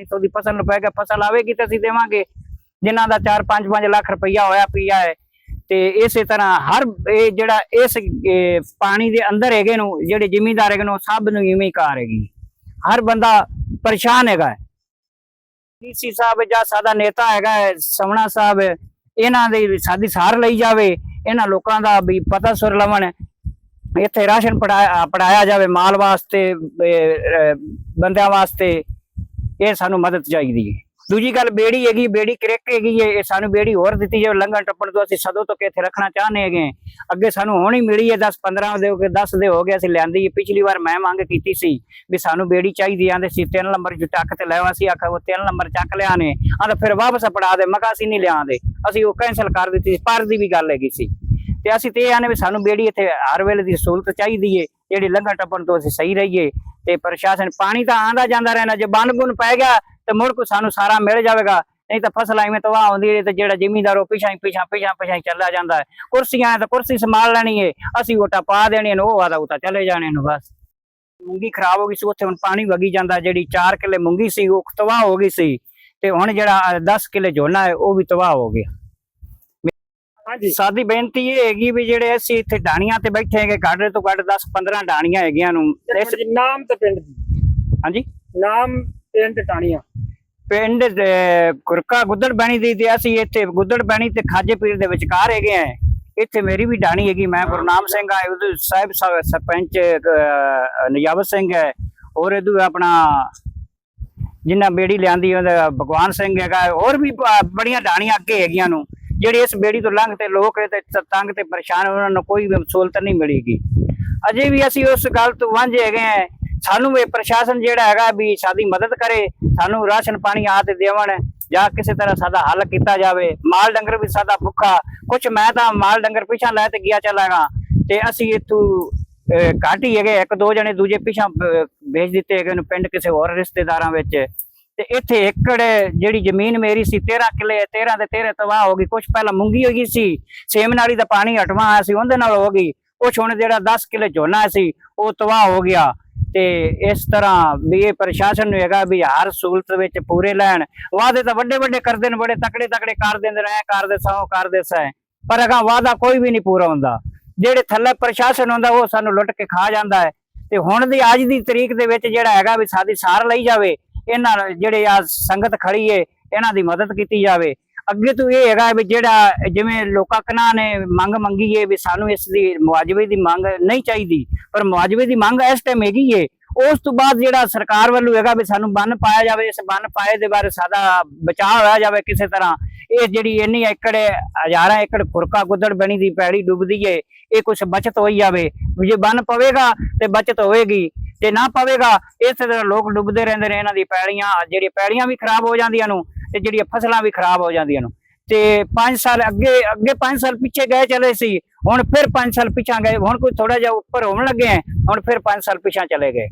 ਨਹੀਂ ਤਾਂ ਉਹਦੀ ਫਸਲ ਨੂੰ ਪਏਗਾ ਫਸਲ ਆਵੇਗੀ ਤਾਂ ਅਸੀਂ ਦੇਵਾਂਗੇ। ਜਿਨ੍ਹਾਂ ਦਾ 4-5 ਲੱਖ ਰੁਪਈਆ ਹੋਇਆ ਪਿਆ ਹੈ। ਤੇ ਇਸੇ ਤਰ੍ਹਾਂ ਹਰ ਇਹ ਜਿਹੜਾ ਇਸ ਪਾਣੀ ਦੇ ਅੰਦਰ ਹੈਗੇ ਨੂੰ ਜਿਹੜੇ ਜ਼ਿਮੀਂਦਾਰ ਹੈਗੇ ਨੂੰ ਸਭ ਨੂੰ ਇਵੇਂ ਕਾਰ ਹੈਗੀ ਹਰ ਬੰਦਾ ਪਰੇਸ਼ਾਨ ਹੈਗਾ ਡੀਸੀ ਸਾਹਿਬ ਜਾਂ ਸਾਡਾ ਨੇਤਾ ਹੈਗਾ ਹੈ, ਸਮਣਾ ਸਾਹਿਬ ਇਹਨਾਂ ਦੀ ਸਾਡੀ ਸਾਰ ਲਈ ਜਾਵੇ। ਇਹਨਾਂ ਲੋਕਾਂ ਦਾ ਵੀ ਪਤਾ ਸੁਰ ਲਵਣ। ਇੱਥੇ ਰਾਸ਼ਨ ਪੜਾਇਆ ਪੜਾਇਆ ਜਾਵੇ ਮਾਲ ਵਾਸਤੇ ਬੰਦਿਆਂ ਵਾਸਤੇ। ਇਹ ਸਾਨੂੰ ਮਦਦ ਚਾਹੀਦੀ ਹੈ। ਦੂਜੀ ਗੱਲ ਬੇੜੀ ਹੈਗੀ, ਬੇੜੀ ਕ੍ਰਿਕ ਹੈਗੀ ਹੈ, ਇਹ ਸਾਨੂੰ ਬੇੜੀ ਹੋਰ ਦਿੱਤੀ ਜਾਵੇ, ਲੰਘਣ ਟੱਪਣ ਤੋਂ ਅਸੀਂ ਸਦੋਂ ਤੋਂ ਇੱਥੇ ਰੱਖਣਾ ਚਾਹੁੰਦੇ ਹੈਗੇ ਅੱਗੇ ਸਾਨੂੰ ਹੁਣ ਹੀ ਮਿਲੀ ਹੈ 10 15 ਦੇ ਹੋ ਗਏ 10 ਦੇ ਹੋ ਗਏ, ਅਸੀਂ ਲੈਂਦੀ ਹੈ। ਪਿਛਲੀ ਵਾਰ ਮੈਂ ਮੰਗ ਕੀਤੀ ਸੀ ਵੀ ਸਾਨੂੰ ਬੇੜੀ ਚਾਹੀਦੀ ਆਂਦੇ ਸੀ ਤਿੰਨ ਨੰਬਰ ਚ ਚੱਕ ਤੇ ਲੈਵਾ ਸੀ ਆਖਾ ਉਹ ਤਿੰਨ ਨੰਬਰ ਚੱਕ ਲਿਆ ਨੇ ਆਂਦਾ ਫਿਰ ਵਾਪਸ ਪੜਾ ਦੇ ਮਕਾ ਅਸੀਂ ਨਹੀਂ ਲਿਆਂਦੇ। ਅਸੀਂ ਉਹ ਕੈਨਸਲ ਕਰ ਦਿੱਤੀ ਸੀ, ਪਰ ਦੀ ਵੀ ਗੱਲ ਹੈਗੀ ਸੀ। ਤੇ ਅਸੀਂ ਤੇ ਇਹ ਆਨੇ ਵੀ ਸਾਨੂੰ ਬੇੜੀ ਇੱਥੇ ਹਰ ਵੇਲੇ ਦੀ ਸਹੂਲਤ ਚਾਹੀਦੀ ਏ ਜਿਹੜੀ ਲੰਘਣ ਟੱਪਣ ਤੋਂ ਅਸੀਂ ਸਹੀ ਰਹੀਏ। ਤੇ ਪ੍ਰਸ਼ਾਸਨ ਪਾਣੀ ਤਾਂ ਆਂਦਾ ਜਾਂਦਾ ਰਹਿਣਾ ਜੇ ਬੰਨ ਬੁਨ ਪੈ ਗਿਆ ਤੇ ਮੁੜ ਕੋ ਸਾਨੂੰ ਸਾਰਾ ਮਿਲ ਜਾਵੇਗਾ। ਨਹੀਂ ਤਾਂ ਫਸਲ ਐਵੇਂ ਤਬਾਹ ਆਉਂਦੀ ਹੈ ਤੇ ਜਿਹੜਾ ਜ਼ਿਮੀਂਦਾਰ ਉਹ ਪਿਛਾਂ ਹੀ ਪਿਛਾਂ ਪਿਛਾਂ ਪਿਛਾਂ ਹੀ ਚੱਲਿਆ ਜਾਂਦਾ ਹੈ। ਕੁਰਸੀਆਂ ਹੈ ਤਾਂ ਕੁਰਸੀ ਸੰਭਾਲ ਲੈਣੀ ਏ, ਅਸੀਂ ਵੋਟਾਂ ਪਾ ਦੇਣੀਆਂ ਨੇ, ਉਹ ਆਦਾ ਉਤਾ ਚਲੇ ਜਾਣੇ ਨੂੰ ਬਸ। ਮੂੰਗੀ ਖਰਾਬ ਹੋ ਗਈ ਸੀ, ਉੱਥੇ ਹੁਣ ਪਾਣੀ ਵਗੀ ਜਾਂਦਾ, ਜਿਹੜੀ 4 ਕਿੱਲੇ ਮੂੰਗੀ ਸੀ, ਉਹ ਤਬਾਹ ਹੋ ਗਈ ਸੀ। ਤੇ ਹੁਣ ਜਿਹੜਾ 10 ਕਿੱਲੇ ਝੋਨਾ ਹੈ, ਉਹ ਵੀ ਤਬਾਹ ਹੋ ਗਿਆ। ਸਾਡੀ ਬੇਨਤੀ ਇਹ ਹੈਗੀ ਵੀ ਜਿਹੜੇ ਅਸੀਂ ਇੱਥੇ ਡਾਣੀਆਂ ਤੇ ਬੈਠੇ ਹੈਗੇ ਘੱਟ ਤੋਂ ਘੱਟ 10 15 ਡਾਣੀਆਂ ਹੈਗੀਆਂ ਨੂੰ। ਇਸ ਨਾਮ ਤੇ ਪਿੰਡ ਦੀ ਹਾਂਜੀ? ਨਾਮ ਪਿੰਡ ਟਾਣੀਆਂ ਪਿੰਡ ਕੁਰਕਾ ਗੁੱਦੜ ਬਣੀ ਦੀ ਤੇ ਅਸੀਂ ਇੱਥੇ ਗੁੱਦੜ ਬਣੀ ਤੇ ਖਾਜੇ ਪੀਰ ਦੇ ਵਿਚਕਾਰ ਹੈਗੇ ਆ। ਇੱਥੇ ਮੇਰੀ ਵੀ ਡਾਣੀ ਹੈਗੀ ਮੈਂ ਗੁਰਨਾਮ ਸਿੰਘ ਆ ਉਹਦੇ ਸਾਹਿਬ ਸਰਪੰਚ ਅਹ, ਨਜਾਬਤ ਸਿੰਘ ਹੈ। ਹੋਰ ਇਹਦੂ ਆਪਣਾ ਜਿੰਨਾ ਬੇੜੀ ਲਿਆਂਦੀ ਉਹਦਾ ਭਗਵਾਨ ਸਿੰਘ ਹੈਗਾ। ਹੋਰ ਵੀ ਬੜੀਆਂ ਡਾਣੀਆਂ ਅੱਗੇ ਹੈਗੀਆਂ ਨੂੰ। ਜਿਹੜੇ ਇਸ ਬੇੜੀ ਤੋਂ ਲੰਘ ਤੇ ਲੋਕ ਤੇ ਤੰਗ ਤੇ ਪਰੇਸ਼ਾਨ ਉਹਨਾਂ ਨੂੰ ਕੋਈ ਵੀ ਸਹੂਲਤ ਨਹੀਂ ਮਿਲੇਗੀ। ਅਜੇ ਵੀ ਅਸੀਂ ਉਸ ਗੱਲ ਤੋਂ ਵਾਂਝੇ ਹੈਗੇ ਆ ਸਾਨੂੰ ਇਹ ਪ੍ਰਸ਼ਾਸਨ ਜਿਹੜਾ ਹੈਗਾ ਵੀ ਸਾਡੀ ਮਦਦ ਕਰੇ ਸਾਨੂੰ ਰਾਸ਼ਨ ਪਾਣੀ ਆ ਦੇਵਣ ਜਾਂ ਕਿਸੇ ਤਰ੍ਹਾਂ ਸਾਡਾ ਹੱਲ ਕੀਤਾ ਜਾਵੇ। ਮਾਲ ਡੰਗਰ ਵੀ ਸਾਡਾ ਭੁੱਖਾ। ਕੁਛ ਮੈਂ ਤਾਂ ਮਾਲ ਡੰਗਰ ਪਿਛਾਂ ਲੈ ਤੇ ਗਿਆ ਚਲਾਗਾ। ਤੇ ਅਸੀਂ ਇੱਥੋਂ ਅਹ, ਹੀ ਹੈਗੇ ਇੱਕ ਦੋ ਜਣੇ ਦੂਜੇ ਪਿਛਾਂ ਅਹ, ਭੇਜ ਦਿੱਤੇ ਹੈਗੇ ਨੂੰ ਪਿੰਡ ਕਿਸੇ ਹੋਰ ਰਿਸ਼ਤੇਦਾਰਾਂ ਵਿੱਚ। ਤੇ ਇੱਥੇ ਏਕੜ ਜਿਹੜੀ ਜ਼ਮੀਨ ਮੇਰੀ ਸੀ 13 ਕਿੱਲੇ 13 ਦੇ 13 ਤਬਾਹ ਹੋ ਗਈ। ਕੁਛ ਪਹਿਲਾਂ ਮੁੰਗੀ ਹੋ ਗਈ ਸੀ, ਸੇਮ ਨਾਲੀ ਦਾ ਪਾਣੀ ਹਟਵਾ ਆਇਆ ਸੀ, ਉਹਦੇ ਨਾਲ ਹੋ ਗਈ। ਕੁਛ ਹੁਣ ਜਿਹੜਾ 10 ਕਿੱਲੇ ਝੋਨਾ ਸੀ, ਉਹ ਤਬਾਹ ਹੋ ਗਿਆ। ਤੇ ਇਸ ਤਰ੍ਹਾਂ ਵੀ ਇਹ ਪ੍ਰਸ਼ਾਸਨ ਨੂੰ ਹੈਗਾ ਵੀ ਹਰ ਸਹੂਲਤ ਵਿੱਚ ਪੂਰੇ ਲੈਣ। ਵਾਅਦੇ ਤਾਂ ਵੱਡੇ ਵੱਡੇ ਕਰਦੇ ਨੇ, ਬੜੇ ਤਕੜੇ ਤਕੜੇ ਕਰ ਦਿੰਦੇ ਨੇ, ਐ ਕਰਦੇ ਸੌ ਕਰਦੇ ਸੈ। ਪਰ ਅਗਾ ਵਾਅਦਾ ਕੋਈ ਵੀ ਨਹੀਂ ਪੂਰਾ ਹੁੰਦਾ। ਜਿਹੜੇ ਥੱਲੇ ਪ੍ਰਸ਼ਾਸਨ ਹੁੰਦਾ, ਉਹ ਸਾਨੂੰ ਲੁੱਟ ਕੇ ਖਾ ਜਾਂਦਾ ਹੈ। ਤੇ ਹੁਣ ਦੀ ਅੱਜ ਦੀ ਤਰੀਕ ਦੇ ਵਿੱਚ ਜਿਹੜਾ ਹੈਗਾ ਵੀ ਸਾਡੀ ਸਾਰ ਲਈ ਜਾਵੇ ਇਹਨਾਂ ਜਿਹੜੇ ਆ ਸੰਗਤ ਖੜੀ ਏ, ਇਹਨਾਂ ਦੀ ਮਦਦ ਕੀਤੀ ਜਾਵੇ। ਅੱਗੇ ਤੋਂ ਇਹ ਹੈਗਾ ਵੀ ਜਿਹੜਾ ਜਿਵੇਂ ਲੋਕਾਂ ਕਨਾਂ ਨੇ ਮੰਗ ਮੰਗੀ ਏ ਵੀ ਸਾਨੂੰ ਇਸ ਦੀ ਮੁਆਵਜ਼ੇ ਦੀ ਮੰਗ ਨਹੀਂ ਚਾਹੀਦੀ, ਪਰ ਮੁਆਵਜ਼ੇ ਦੀ ਮੰਗ ਇਸ ਟਾਈਮ ਹੈਗੀ ਏ। ਉਸ ਤੋਂ ਬਾਅਦ ਜਿਹੜਾ ਸਰਕਾਰ ਵੱਲੋਂ ਹੈਗਾ ਵੀ ਸਾਨੂੰ ਬੰਨ ਪਾਇਆ ਜਾਵੇ, ਇਸ ਬੰਨ ਪਾਏ ਦੇ ਬਾਰੇ ਸਾਡਾ ਬਚਾਅ ਹੋਇਆ ਜਾਵੇ ਕਿਸੇ ਤਰ੍ਹਾਂ। ਇਹ ਜਿਹੜੀ ਇੰਨੀ ਏਕੜ ਹਜ਼ਾਰਾਂ ਏਕੜ ਖੁਰਕਾ ਗੁੱਦੜ ਬਣੀ ਦੀ ਪੈੜੀ ਡੁੱਬਦੀ ਏ, ਇਹ ਕੁਝ ਬਚਤ ਹੋਈ ਜਾਵੇ। ਵੀ ਜੇ ਬੰਨ ਪਵੇਗਾ ਤੇ ਬਚਤ ਹੋਵੇਗੀ। ਜੇ ਨਾ ਪਵੇਗਾ, ਇਸੇ ਤਰ੍ਹਾਂ ਲੋਕ ਡੁੱਬਦੇ ਰਹਿੰਦੇ ਨੇ ਇਹਨਾਂ ਦੀ ਪੈੜੀਆਂ, ਜਿਹੜੀਆਂ ਪੈੜੀਆਂ ਵੀ ਖਰਾਬ ਹੋ ਜਾਂਦੀਆਂ ਨੂੰ ਤੇ ਜਿਹੜੀਆਂ ਫਸਲਾਂ ਵੀ ਖਰਾਬ ਹੋ ਜਾਂਦੀਆਂ ਨੂੰ। ਤੇ 5 ਸਾਲ ਅੱਗੇ ਅੱਗੇ 5 ਸਾਲ ਪਿੱਛੇ ਗਏ ਚਲੇ ਸੀ, ਹੁਣ ਫਿਰ 5 ਸਾਲ ਪਿੱਛਾ ਗਏ, ਹੁਣ ਕੋਈ ਥੋੜਾ ਜਿਹਾ ਉੱਪਰ ਹੋਣ ਲੱਗੇ ਹੈ, ਹੁਣ ਫਿਰ 5 ਸਾਲ ਪਿੱਛਾ ਚਲੇ ਗਏ।